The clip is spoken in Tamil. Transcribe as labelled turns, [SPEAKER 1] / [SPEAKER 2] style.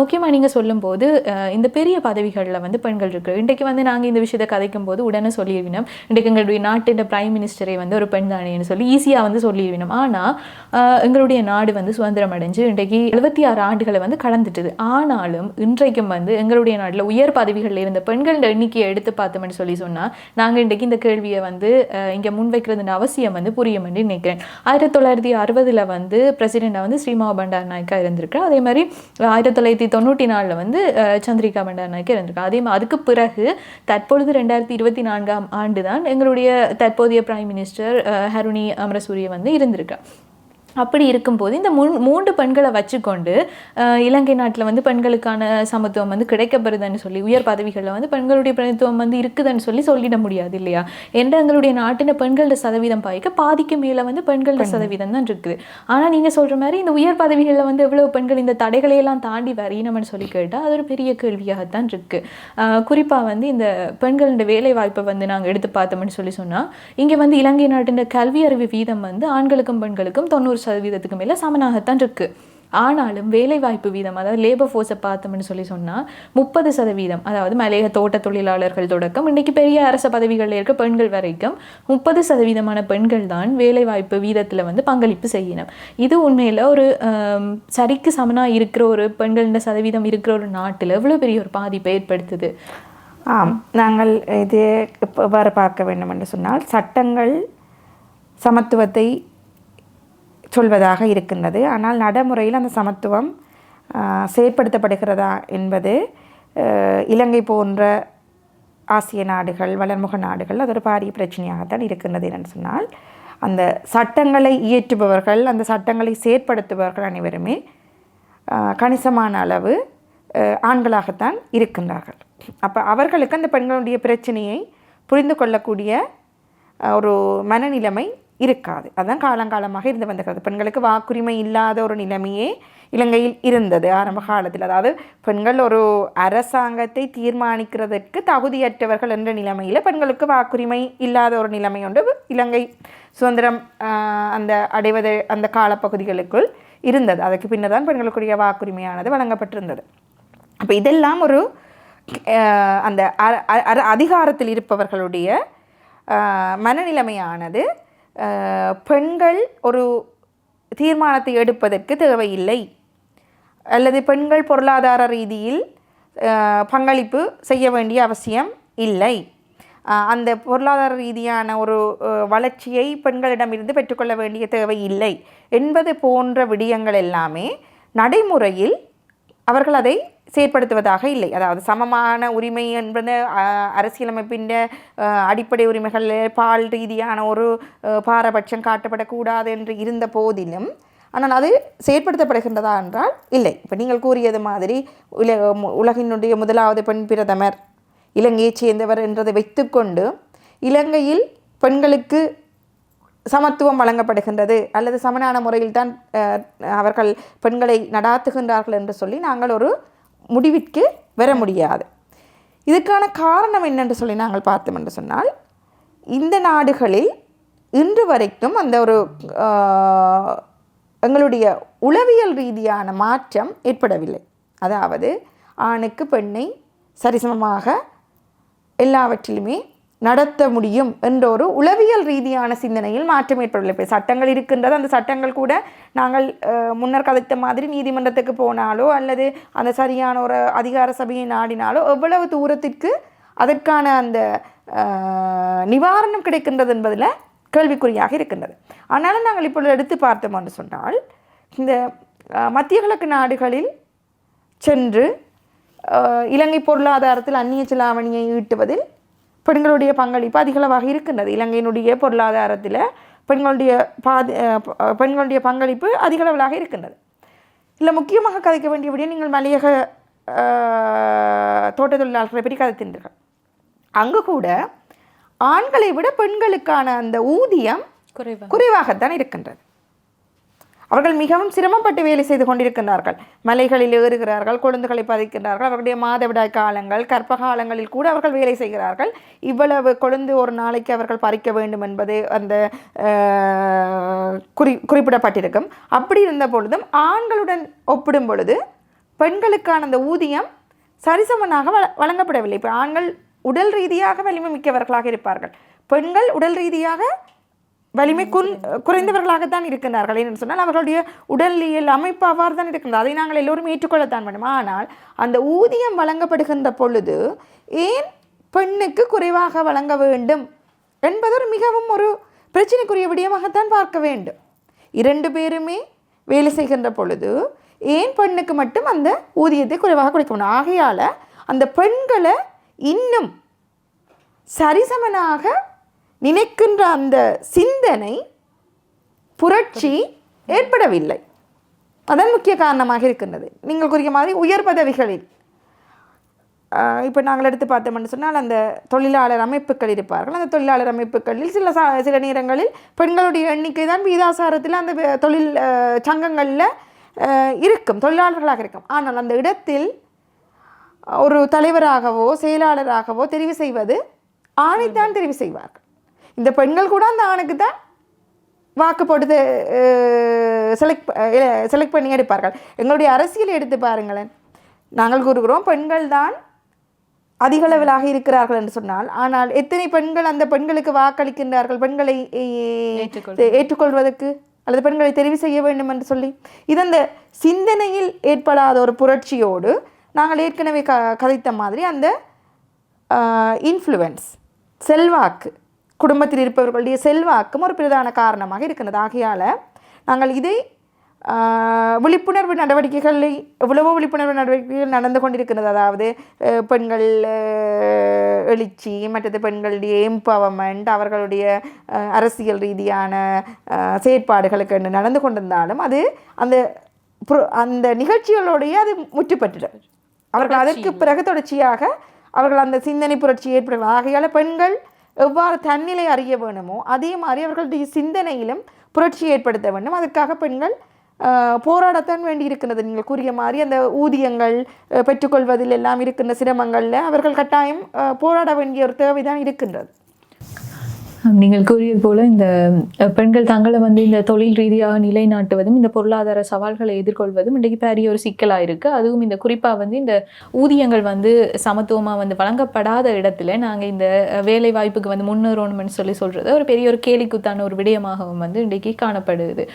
[SPEAKER 1] முக்கியமாக நீங்கள் சொல்லும்போது இந்த பெரிய பதவிகளில் வந்து பெண்கள் இருக்கு. இன்றைக்கு வந்து நாங்கள் இந்த விஷயத்தை கதைக்கும் போது உடனே சொல்லிடுவினோம் இன்றைக்கு எங்களுடைய நாட்டின் பிரைம் மினிஸ்டரை வந்து ஒரு பெண் தானேன்னு சொல்லி ஈஸியாக வந்து சொல்லிடுவினோம் ஆனால் எங்களுடைய நாடு வந்து சுதந்திரம் அடைஞ்சு இன்றைக்கு எழுபத்தி ஆறு ஆண்டுகளை வந்து கடந்துட்டுது. ஆனாலும் இன்றைக்கும் வந்து எங்களுடைய நாட்டில் உயர் பதவிகளில் இருந்த பெண்களோட எண்ணிக்கையை எடுத்து பார்த்தோம்னு சொல்லி சொன்னால் நாங்கள் இன்றைக்கு இந்த கேள்வியை வந்து இங்கே முன்வைக்கிறதுன அவசியம் வந்து புரியும் என்று நினைக்கிறேன். ஆயிரத்தி தொள்ளாயிரத்தி அறுபதில் வந்து பிரசிடெண்டாக வந்து ஸ்ரீமா பண்டார் நாயக்கா இருந்திருக்கு அதே மாதிரி ஆயிரத்தி தொள்ளாயிரத்தி தொண்ணூற்றி நாலில் வந்து சந்திரிகா பண்டார் நாயக்கா அதே மாதிரி அதுக்கு பிறகு தற்பொழுது ரெண்டாயிரத்தி இருபத்தி நான்காம் ஆண்டு தான் எங்களுடைய தற்போதைய பிரைம் மினிஸ்டர் அஹ், ஹருணி அமரசூரிய வந்து இருந்திருக்கு. அப்படி இருக்கும்போது இந்த மூ மூன்று பெண்களை வச்சுக்கொண்டு இலங்கை நாட்டில் வந்து பெண்களுக்கான சமத்துவம் வந்து கிடைக்கப்படுதுன்னு சொல்லி உயர் பதவிகளில் வந்து பெண்களுடைய பிரதித்துவம் வந்து இருக்குதுன்னு சொல்லி சொல்லிட முடியாது இல்லையா? என்ற எங்களுடைய நாட்டின பெண்களோட சதவீதம் பாய்க்க பாதிக்கு மேலே வந்து பெண்களோட சதவீதம் தான் இருக்குது. ஆனால் நீங்கள் சொல்கிற மாதிரி இந்த உயர் பதவிகளில் வந்து எவ்வளவு பெண்கள் இந்த தடைகளை எல்லாம் தாண்டி வரையணும்னு சொல்லி கேட்டால் அது ஒரு பெரிய கேள்வியாகத்தான் இருக்குது குறிப்பாக வந்து இந்த பெண்களோட வேலை வாய்ப்பை வந்து நாங்கள் எடுத்து பார்த்தோம்னு சொல்லி சொன்னால் இங்கே வந்து இலங்கை நாட்டின் கல்வி அறிவு வீதம் வந்து ஆண்களுக்கும் பெண்களுக்கும் தொண்ணூறு சதவீதத்துக்கு மேலே சமனாகத்தான் இருக்குது ஆனாலும் வேலைவாய்ப்பு வீதம் அதாவது லேபர் ஃபோர்ஸை பார்த்தோம்னு சொல்லி சொன்னால் முப்பது சதவீதம் அதாவது மலையக தோட்ட தொழிலாளர்கள் தொடக்கம் இன்றைக்கி பெரிய அரச பதவிகளில் இருக்க பெண்கள் வரைக்கும் முப்பது சதவீதமான பெண்கள் தான் வேலைவாய்ப்பு வீதத்தில் வந்து பங்களிப்பு செய்யணும். இது உண்மையில் ஒரு சரிக்கு சமனாக இருக்கிற ஒரு பெண்களின் சதவீதம் இருக்கிற ஒரு நாட்டில் எவ்வளோ பெரிய ஒரு பாதிப்பை ஏற்படுத்துது?
[SPEAKER 2] ஆம். நாங்கள் இது எவ்வாறு பார்க்க வேண்டும் என்று சொன்னால் சட்டங்கள் சமத்துவத்தை சொல்வதாக இருக்கின்றது. ஆனால் நடைமுறையில் அந்த சமத்துவம் செயற்படுத்தப்படுகிறதா என்பது இலங்கை போன்ற ஆசிய நாடுகள் வளர்முக நாடுகள் அது ஒரு பாரிய பிரச்சனையாகத்தான் இருக்கின்றது என்று சொன்னால் அந்த சட்டங்களை இயற்றுபவர்கள் அந்த சட்டங்களை செயற்படுத்துபவர்கள் அனைவருமே கணிசமான அளவு ஆண்களாகத்தான் இருக்கின்றார்கள். அப்போ அவர்களுக்கு அந்த பெண்களுடைய பிரச்சனையை புரிந்து கொள்ளக்கூடிய ஒரு மனநிலைமை இருக்காது. அதான் காலங்காலமாக இருந்து வந்திருக்கிறது. பெண்களுக்கு வாக்குரிமை இல்லாத ஒரு நிலைமையே இலங்கையில் இருந்தது ஆரம்ப காலத்தில். அதாவது பெண்கள் ஒரு அரசாங்கத்தை தீர்மானிக்கிறதற்கு தகுதியற்றவர்கள் என்ற நிலைமையில் பெண்களுக்கு வாக்குரிமை இல்லாத ஒரு நிலைமை உண்டு. இலங்கை சுதந்திரம் அந்த அடைவது அந்த காலப்பகுதிகளுக்குள் இருந்தது. அதுக்கு பின்னர் தான் பெண்களுக்குரிய வாக்குரிமையானது வழங்கப்பட்டிருந்தது. அப்போ இதெல்லாம் ஒரு அந்த அ- அதிகாரத்தில் இருப்பவர்களுடைய மனநிலைமையானது பெண்கள் ஒரு தீர்மானத்தை எடுப்பதற்கு தேவையில்லை. அல்லது பெண்கள் பொருளாதார ரீதியில் பங்களிப்பு செய்ய வேண்டிய அவசியம் இல்லை. அந்த பொருளாதார ரீதியான ஒரு வளர்ச்சியை பெண்களிடமிருந்து பெற்றுக்கொள்ள வேண்டிய தேவை இல்லை என்பது போன்ற விடயங்கள் எல்லாமே நடைமுறையில் அவர்கள் அதை செயற்படுத்துவதாக இல்லை. அதாவது சமமான உரிமை என்பது அரசியலமைப்பின் அடிப்படை உரிமைகள் பால் ரீதியான ஒரு பாரபட்சம் காட்டப்படக்கூடாது என்று இருந்த போதிலும் ஆனால் அது செயற்படுத்தப்படுகின்றதா என்றால் இல்லை. இப்போ நீங்கள் கூறியது மாதிரி உல உலகினுடைய முதலாவது பெண் பிரதமர் இலங்கையைச் சேர்ந்தவர் என்றதை வைத்துக்கொண்டு இலங்கையில் பெண்களுக்கு சமத்துவம் வழங்கப்படுகின்றது அல்லது சமனான முறையில் தான் அவர்கள் பெண்களை நடாத்துகின்றார்கள் என்று சொல்லி நாங்கள் ஒரு முடிவிற்கு வர முடியாது. இதுக்கான காரணம் என்னென்று சொல்லி நாங்கள் பார்த்தோம் என்று சொன்னால் இந்த நாடுகளில் இன்று வரைக்கும் அந்த ஒரு எங்களுடைய உளவியல் ரீதியான மாற்றம் ஏற்படவில்லை. அதாவது ஆணுக்கு பெண்ணை சரிசமமாக எல்லாவற்றிலுமே நடத்த முடியும் என்ற ஒரு உளவியல் ரீதியான சிந்தனையில் மாற்றம் ஏற்படவில்லை. இப்போ சட்டங்கள் இருக்கின்றது அந்த சட்டங்கள் கூட நாங்கள் முன்னர் கதைத்த மாதிரி நீதிமன்றத்துக்கு போனாலோ அல்லது அந்த சரியான ஒரு அதிகார சபையை நாடினாலோ எவ்வளவு தூரத்திற்கு அதற்கான அந்த நிவாரணம் கிடைக்கின்றது என்பதில் கேள்விக்குறியாக இருக்கின்றது. ஆனாலும் நாங்கள் இப்பொழுது எடுத்து பார்த்தோம் என்று சொன்னால் இந்த மத்திய கிழக்கு நாடுகளில் சென்று இலங்கை பொருளாதாரத்தில் அந்நிய செலாவணியை ஈட்டுவதில் பெண்களுடைய பங்களிப்பு அதிகளவாக இருக்கின்றது. இலங்கையினுடைய பொருளாதாரத்தில் பெண்களுடைய பாதி பெண்களுடைய பங்களிப்பு அதிகளவிலாக இருக்கின்றது. இல்லை முக்கியமாக கதைக்க வேண்டிய விடயம் நீங்கள் மலையக தோட்ட தொழிலாளர்களை பற்றி கதைத்தின்றீர்கள் அங்கு கூட ஆண்களை விட பெண்களுக்கான அந்த ஊதியம்
[SPEAKER 1] குறைவா
[SPEAKER 2] குறைவாகத்தான் இருக்கின்றது. அவர்கள் மிகவும் சிரமப்பட்டு வேலை செய்து கொண்டிருக்கின்றார்கள். மலைகளில் ஏறுகிறார்கள் கொழுந்துகளை பதிக்கின்றார்கள். அவர்களுடைய மாதவிடாய் காலங்கள் கற்ப காலங்களில் கூட அவர்கள் வேலை செய்கிறார்கள். இவ்வளவு கொழுந்து ஒரு நாளைக்கு அவர்கள் பறிக்க வேண்டும் என்பது அந்த குறி குறிப்பிடப்பட்டிருக்கும். அப்படி இருந்த பொழுதும் ஆண்களுடன் ஒப்பிடும் பொழுது பெண்களுக்கான அந்த ஊதியம் சரிசமனாக வழ வழங்கப்படவில்லை. இப்போ ஆண்கள் உடல் ரீதியாக வலிமை மிக்கவர்களாக இருப்பார்கள். பெண்கள் உடல் ரீதியாக வலிமை குன் குறைந்தவர்களாகத்தான் இருக்கின்றார்கள் என்று சொன்னால் அவர்களுடைய உடலியல் அமைப்பு அவ்வாறு தான் இருக்கின்றது. அதை நாங்கள் எல்லோரும் ஏற்றுக்கொள்ளத்தான் வேண்டும்? ஆனால் அந்த ஊதியம் வழங்கப்படுகின்ற பொழுது ஏன் பெண்ணுக்கு குறைவாக வழங்க வேண்டும் என்பது ஒரு மிகவும் ஒரு பிரச்சனைக்குரிய விடயமாகத்தான் பார்க்க வேண்டும். இரண்டு பேருமே வேலை செய்கின்ற பொழுது ஏன் பெண்ணுக்கு மட்டும் அந்த ஊதியத்தை குறைவாக கொடுக்க வேண்டும்? ஆகையால் அந்த பெண்களை இன்னும் சரிசமனாக நினைக்கின்ற அந்த சிந்தனை புரட்சி ஏற்படவில்லை. அதன் முக்கிய காரணமாக இருக்கின்றது. நீங்கள் கூறிய மாதிரி உயர் பதவிகளில். இப்போ நாங்கள் எடுத்து பார்த்தோம்னு சொன்னால் அந்த தொழிலாளர் அமைப்புகள் இருப்பார்கள். அந்த தொழிலாளர் அமைப்புகளில் சில ச சில நேரங்களில் பெண்களுடைய எண்ணிக்கை தான் வீதாசாரத்தில் அந்த தொழில் சங்கங்களில் இருக்கும் தொழிலாளர்களாக இருக்கும். ஆனால் அந்த இடத்தில் ஒரு தலைவராகவோ செயலாளராகவோ தெரிவு செய்வது ஆணைத்தான் தெரிவு செய்வார்கள். இந்த பெண்கள் கூட அந்த ஆணுக்கு தான் வாக்கு போட்டு செலக்ட் செலக்ட் பண்ணி எடுப்பார்கள். எங்களுடைய அரசியல் எடுத்து பாருங்களேன். நாங்கள் கூறுகிறோம் பெண்கள் தான் அதிக அளவிலாக இருக்கிறார்கள் என்று சொன்னால் ஆனால் எத்தனை பெண்கள் அந்த பெண்களுக்கு வாக்களிக்கின்றார்கள்? பெண்களை
[SPEAKER 1] ஏற்றுக்கொள்
[SPEAKER 2] ஏற்றுக்கொள்வதற்கு அல்லது பெண்களை தெரிவு செய்ய வேண்டும் என்று சொல்லி. இது அந்த சிந்தனையில் ஏற்படாத ஒரு புரட்சியோடு நாங்கள் ஏற்கனவே க கதைத்த மாதிரி அந்த இன்ஃப்ளூயன்ஸ் செல்வாக்கு. குடும்பத்தில் இருப்பவர்களுடைய செல்வாக்கும் ஒரு பிரதான காரணமாக இருக்கின்றது ஆகையால் நாங்கள் இதை விழிப்புணர்வு நடவடிக்கைகளை எவ்வளவோ விழிப்புணர்வு நடவடிக்கைகள் நடந்து கொண்டிருக்கிறது. அதாவது பெண்கள் எழுச்சி மற்றது பெண்களுடைய எம்பவர்மெண்ட் அவர்களுடைய அரசியல் ரீதியான செயற்பாடுகளுக்கு நடந்து கொண்டிருந்தாலும் அது அந்த அந்த நிகழ்ச்சிகளோடைய அது முற்றுப்பட்டுடும் அவர்கள் அதற்கு பிறகு தொடர்ச்சியாக அவர்கள் அந்த சிந்தனை புரட்சி ஏற்படுகிறார் ஆகையால் பெண்கள் எவ்வாறு தன்னிலை அறிய வேணுமோ அதே மாதிரி அவர்களுடைய சிந்தனையிலும் புரட்சி ஏற்படுத்த வேண்டும். அதற்காக பெண்கள் போராடத்தான் வேண்டி இருக்கிறது. நீங்கள் கூறிய மாதிரி அந்த ஊதியங்கள் பெற்றுக்கொள்வதில் எல்லாம் இருக்கின்ற சிரமங்களில் அவர்கள் கட்டாயம் போராட வேண்டிய ஒரு தேவைதான் இருக்கின்றது.
[SPEAKER 1] நீங்கள் கூறியது போல இந்த பெண்கள் தங்களை வந்து இந்த தொழில் ரீதியாக நிலைநாட்டுவதும் இந்த பொருளாதார சவால்களை எதிர்கொள்வதும் இன்றைக்கு பெரிய ஒரு சிக்கலாக இருக்குது அதுவும் இந்த குறிப்பாக வந்து இந்த ஊதியங்கள் வந்து சமத்துவமாக வந்து வழங்கப்படாத இடத்துல நாங்கள் இந்த வேலை வாய்ப்புக்கு வந்து முன்னேறணும்னு சொல்லி சொல்கிறது ஒரு பெரிய ஒரு கேலிக்குத்தான ஒரு விடயமாகவும் வந்து இன்றைக்கு காணப்படுது.